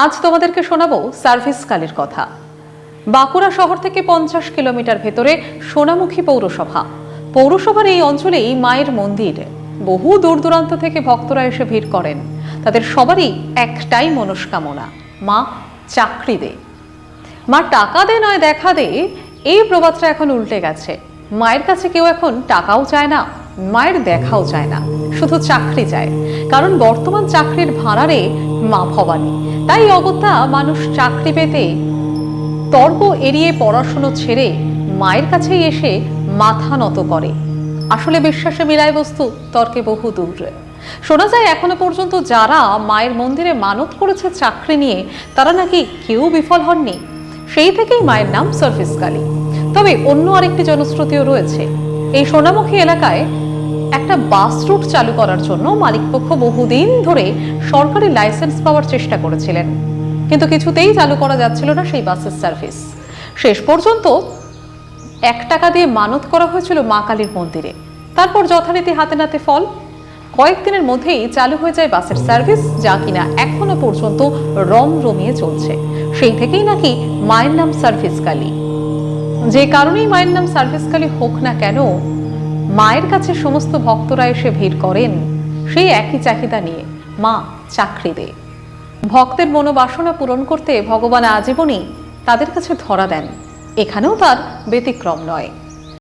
আজ তোমাদেরকে শোনাবো সার্ভিস কালের কথা। বাঁকুড়া শহর থেকে পঞ্চাশ কিলোমিটার ভেতরে সোনামুখী পৌরসভা। পৌরসভার এই অঞ্চলেই মায়ের মন্দির। বহু দূর দূরান্ত থেকে ভক্তরা এসে ভিড় করেন। তাদের সবারই একটাই মনস্কামনা, মা চাকরি দে। মা টাকা দে নয় দেখা দে, এই প্রবাদটা এখন উল্টে গেছে। মায়ের কাছে কেউ এখন টাকাও চায় না, মায়ের দেখাও চায় না, শুধু চাকরি চায়। কারণ বর্তমান চাকরির ভাড়ারে মা ভবানী। তাই অগত্যা মানুষ চাকরি পেতে তর্ক এড়িয়ে পড়াশুনো ছেড়ে মায়ের কাছেই এসে মাথা নত করে। আসলে বিশ্বাসে মিলায় বস্তু, তর্কে বহু দূর। শোনা যায় এখনও পর্যন্ত যারা মায়ের মন্দিরে মানত করেছে চাকরি নিয়ে, তারা নাকি কেউ বিফল হননি। সেই থেকেই মায়ের নাম সার্ভিস কালী তবে অন্য আরেকটি জনশ্রুতিও রয়েছে। এই সোনামুখী এলাকায় একটা বাস রুট চালু করার জন্য মালিকপক্ষ বহুদিন ধরে সরকারি লাইসেন্স পাওয়ার চেষ্টা করেছিলেন। কিন্তু কিছুতেই চালু করা যাচ্ছিল না সেই বাসের সার্ভিস। শেষ পর্যন্ত এক টাকা দিয়ে মানত করা হয়েছিল মা কালীর মন্দিরে। তারপর যথারীতি হাতে নাতে ফল। কয়েকদিনের মধ্যেই চালু হয়ে যায় বাসের সার্ভিস, যা কিনা এখনও পর্যন্ত রম রমিয়ে চলছে। সেই থেকেই নাকি মায়ের নাম সার্ভিস কালী যে কারণেই মায়ের নাম সার্ভিস কালী হোক না কেন মায়ের কাছে সমস্ত ভক্তরা এসে ভিড় করেন। সেই একই চাহিদা নিয়ে মা চাকরি দে ভক্তের মনোবাসনা পূরণ করতে ভগবান আজীবনই তাদের কাছে ধরা দেন। এখানেও তার ব্যতিক্রম নয়।